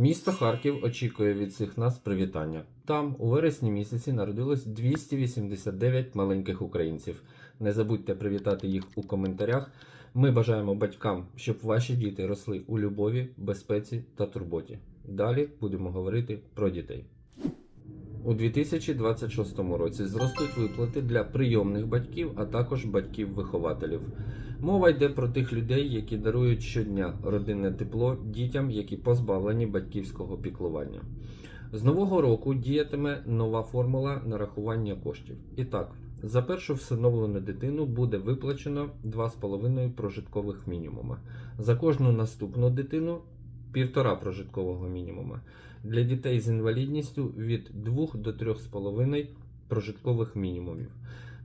Місто Харків очікує від всіх нас привітання. Там у вересні місяці народилось 289 маленьких українців. Не забудьте привітати їх у коментарях. Ми бажаємо батькам, щоб ваші діти росли у любові, безпеці та турботі. Далі будемо говорити про дітей. У 2026 році зростуть виплати для прийомних батьків, а також батьків-вихователів. Мова йде про тих людей, які дарують щодня родинне тепло дітям, які позбавлені батьківського піклування. З нового року діятиме нова формула нарахування коштів. І так, за першу всиновлену дитину буде виплачено 2,5 прожиткових мінімума. За кожну наступну дитину півтора прожиткового мінімума. Для дітей з інвалідністю від 2 до 3,5 прожиткових мінімумів.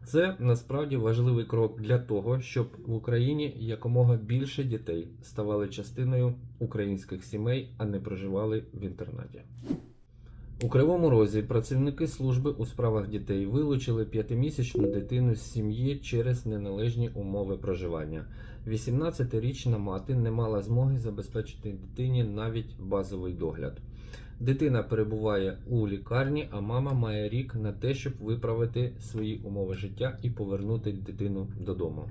Це насправді важливий крок для того, щоб в Україні якомога більше дітей ставали частиною українських сімей, а не проживали в інтернаті. У Кривому Розі працівники служби у справах дітей вилучили п'ятимісячну дитину з сім'ї через неналежні умови проживання. 18-річна мати не мала змоги забезпечити дитині навіть базовий догляд. Дитина перебуває у лікарні, а мама має рік на те, щоб виправити свої умови життя і повернути дитину додому.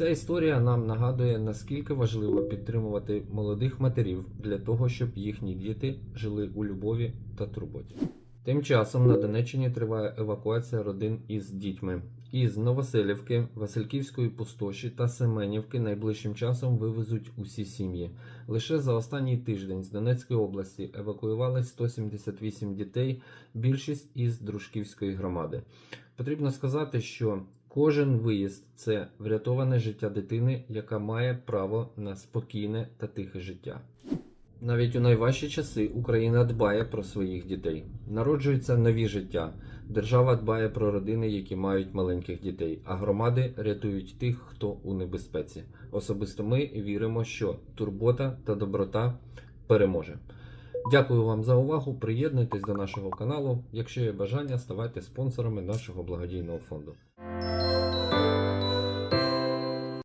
Ця історія нам нагадує, наскільки важливо підтримувати молодих матерів для того, щоб їхні діти жили у любові та турботі. Тим часом на Донеччині триває евакуація родин із дітьми. Із Новоселівки, Васильківської пустоші та Семенівки найближчим часом вивезуть усі сім'ї. Лише за останній тиждень з Донецької області евакуювали 178 дітей, більшість із Дружківської громади. Потрібно сказати, що кожен виїзд це врятоване життя дитини, яка має право на спокійне та тихе життя. Навіть у найважчі часи Україна дбає про своїх дітей. Народжуються нові життя. Держава дбає про родини, які мають маленьких дітей, а громади рятують тих, хто у небезпеці. Особисто ми віримо, що турбота та доброта переможе. Дякую вам за увагу. Приєднуйтесь до нашого каналу. Якщо є бажання, ставайте спонсорами нашого благодійного фонду.